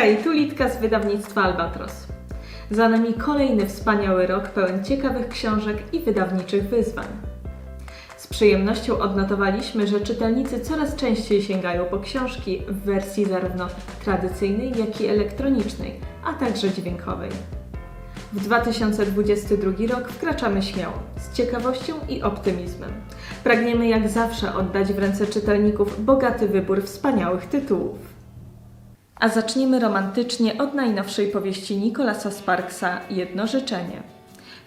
Hej, tu Litka z wydawnictwa Albatros. Za nami kolejny wspaniały rok pełen ciekawych książek i wydawniczych wyzwań. Z przyjemnością odnotowaliśmy, że czytelnicy coraz częściej sięgają po książki w wersji zarówno tradycyjnej, jak i elektronicznej, a także dźwiękowej. W 2022 rok wkraczamy śmiało, z ciekawością i optymizmem. Pragniemy jak zawsze oddać w ręce czytelników bogaty wybór wspaniałych tytułów. A zaczniemy romantycznie od najnowszej powieści Nicolasa Sparksa Jedno życzenie.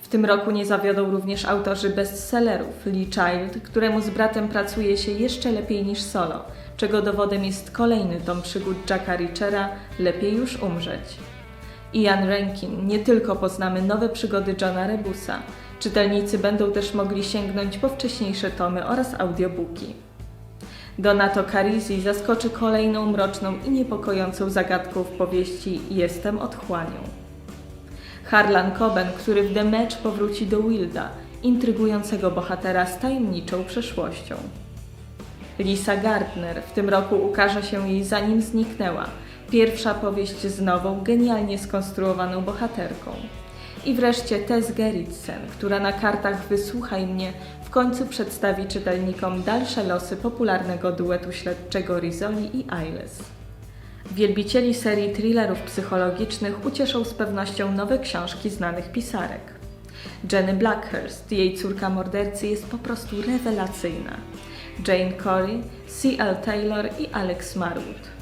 W tym roku nie zawiodą również autorzy bestsellerów Lee Child, któremu z bratem pracuje się jeszcze lepiej niż solo, czego dowodem jest kolejny tom przygód Jacka Richera Lepiej już umrzeć. Ian Rankin nie tylko poznamy nowe przygody Johna Rebusa, czytelnicy będą też mogli sięgnąć po wcześniejsze tomy oraz audiobooki. Donato Carisi zaskoczy kolejną mroczną i niepokojącą zagadką w powieści Jestem otchłanią. Harlan Coben, który w The Match powróci do Wilda, intrygującego bohatera z tajemniczą przeszłością. Lisa Gardner w tym roku ukaże się jej zanim zniknęła, pierwsza powieść z nową, genialnie skonstruowaną bohaterką. I wreszcie Tess Gerritsen, która na kartach Wysłuchaj mnie w końcu przedstawi czytelnikom dalsze losy popularnego duetu śledczego Rizzoli i Ailes. Wielbicieli serii thrillerów psychologicznych ucieszą z pewnością nowe książki znanych pisarek. Jenny Blackhurst, jej córka mordercy, jest po prostu rewelacyjna. Jane Corey, C.L. Taylor i Alex Marwood.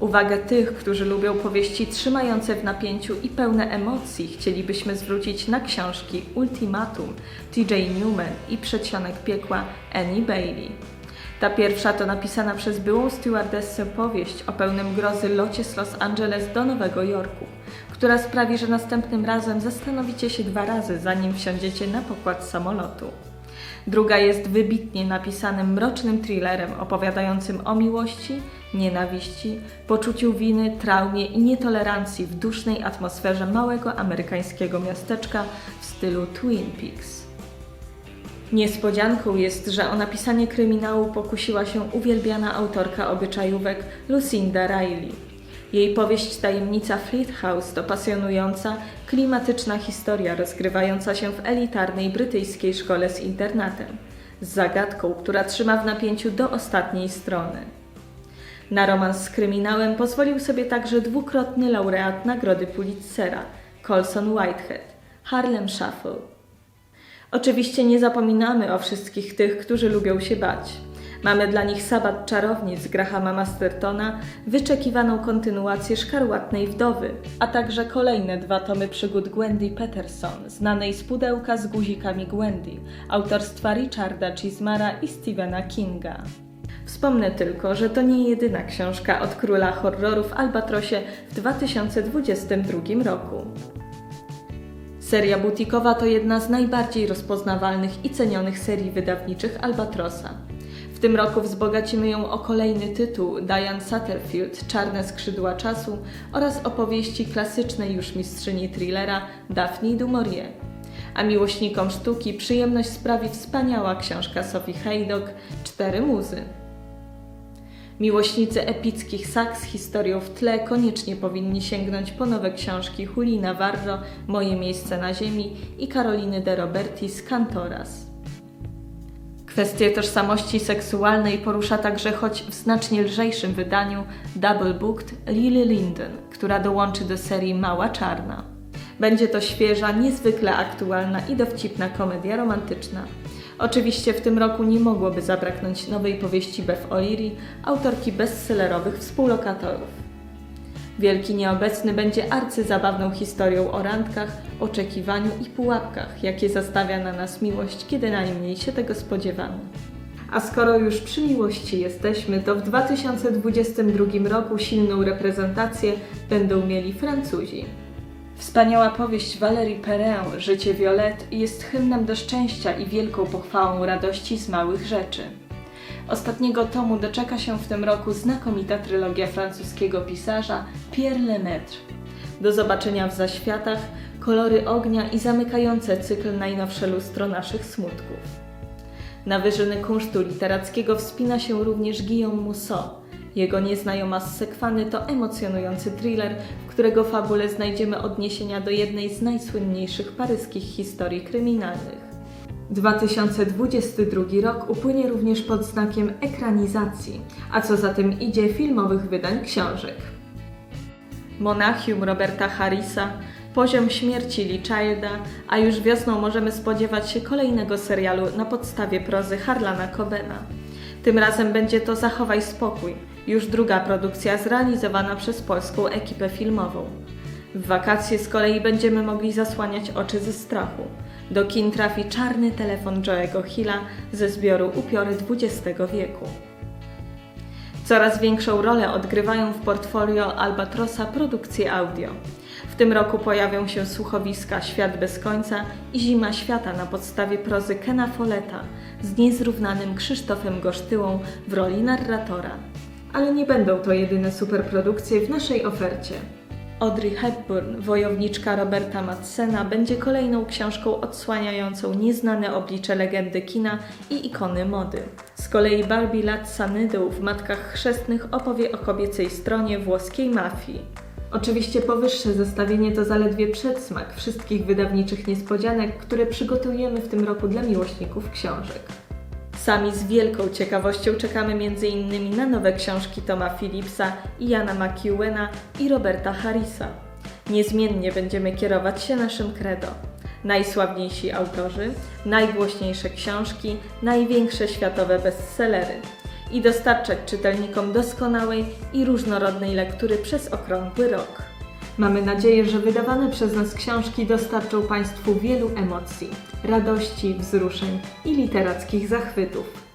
Uwagę tych, którzy lubią powieści trzymające w napięciu i pełne emocji, chcielibyśmy zwrócić na książki Ultimatum T.J. Newman i Przedsionek piekła Annie Bailey. Ta pierwsza to napisana przez byłą stewardessę powieść o pełnym grozy locie z Los Angeles do Nowego Jorku, która sprawi, że następnym razem zastanowicie się dwa razy, zanim wsiądziecie na pokład samolotu. Druga jest wybitnie napisanym mrocznym thrillerem opowiadającym o miłości, nienawiści, poczuciu winy, traumie i nietolerancji w dusznej atmosferze małego amerykańskiego miasteczka w stylu Twin Peaks. Niespodzianką jest, że o napisanie kryminału pokusiła się uwielbiana autorka obyczajówek Lucinda Riley. Jej powieść Tajemnica Fleet House to pasjonująca, klimatyczna historia rozgrywająca się w elitarnej brytyjskiej szkole z internatem, z zagadką, która trzyma w napięciu do ostatniej strony. Na romans z kryminałem pozwolił sobie także dwukrotny laureat Nagrody Pulitzera, Colson Whitehead, Harlem Shuffle. Oczywiście nie zapominamy o wszystkich tych, którzy lubią się bać. Mamy dla nich Sabat Czarownic Grahama Mastertona, wyczekiwaną kontynuację Szkarłatnej Wdowy, a także kolejne dwa tomy przygód Gwendy Peterson, znanej z pudełka z guzikami Gwendy, autorstwa Richarda Chismara i Stephena Kinga. Wspomnę tylko, że to nie jedyna książka od króla horrorów Albatrosie w 2022 roku. Seria butikowa to jedna z najbardziej rozpoznawalnych i cenionych serii wydawniczych Albatrosa. W tym roku wzbogacimy ją o kolejny tytuł Diane Satterfield Czarne skrzydła czasu oraz opowieści klasycznej już mistrzyni thrillera Daphne du Maurier. A miłośnikom sztuki przyjemność sprawi wspaniała książka Sophie Haydock Cztery muzy. Miłośnicy epickich sag z historią w tle koniecznie powinni sięgnąć po nowe książki Huli Navarro Moje miejsce na ziemi i Karoliny de Robertis Cantoras. Kwestię tożsamości seksualnej porusza także, choć w znacznie lżejszym wydaniu, Double Booked Lily Linden, która dołączy do serii Mała Czarna. Będzie to świeża, niezwykle aktualna i dowcipna komedia romantyczna. Oczywiście w tym roku nie mogłoby zabraknąć nowej powieści Beth O'Leary, autorki bestsellerowych współlokatorów. Wielki Nieobecny będzie arcyzabawną historią o randkach, oczekiwaniu i pułapkach, jakie zastawia na nas miłość, kiedy najmniej się tego spodziewamy. A skoro już przy miłości jesteśmy, to w 2022 roku silną reprezentację będą mieli Francuzi. Wspaniała powieść Valérie Perrin, Życie Violette, jest hymnem do szczęścia i wielką pochwałą radości z małych rzeczy. Ostatniego tomu doczeka się w tym roku znakomita trylogia francuskiego pisarza Pierre Lemaitre. Do zobaczenia w zaświatach, kolory ognia i zamykające cykl najnowsze lustro naszych smutków. Na wyżyny kunsztu literackiego wspina się również Guillaume Musso. Jego nieznajoma z Sekwany to emocjonujący thriller, w którego fabule znajdziemy odniesienia do jednej z najsłynniejszych paryskich historii kryminalnych. 2022 rok upłynie również pod znakiem ekranizacji, a co za tym idzie filmowych wydań książek. Monachium Roberta Harrisa, Poziom śmierci Lee a już wiosną możemy spodziewać się kolejnego serialu na podstawie prozy Harlana Cobena. Tym razem będzie to Zachowaj spokój, już druga produkcja zrealizowana przez polską ekipę filmową. W wakacje z kolei będziemy mogli zasłaniać oczy ze strachu. Do kin trafi czarny telefon Joe'ego Hilla ze zbioru Upiory XX wieku. Coraz większą rolę odgrywają w portfolio Albatrosa produkcje audio. W tym roku pojawią się słuchowiska Świat bez końca i Zima świata na podstawie prozy Kena Folletta z niezrównanym Krzysztofem Gosztyłą w roli narratora. Ale nie będą to jedyne superprodukcje w naszej ofercie. Audrey Hepburn, wojowniczka Roberta Madsena, będzie kolejną książką odsłaniającą nieznane oblicze legendy kina i ikony mody. Z kolei Barbie Lat Sanydł w Matkach Chrzestnych opowie o kobiecej stronie włoskiej mafii. Oczywiście powyższe zestawienie to zaledwie przedsmak wszystkich wydawniczych niespodzianek, które przygotujemy w tym roku dla miłośników książek. Sami z wielką ciekawością czekamy m.in. na nowe książki Toma Phillipsa, Iana McEwena i Roberta Harrisa. Niezmiennie będziemy kierować się naszym credo. Najsławniejsi autorzy, najgłośniejsze książki, największe światowe bestsellery i dostarczać czytelnikom doskonałej i różnorodnej lektury przez okrągły rok. Mamy nadzieję, że wydawane przez nas książki dostarczą Państwu wielu emocji, radości, wzruszeń i literackich zachwytów.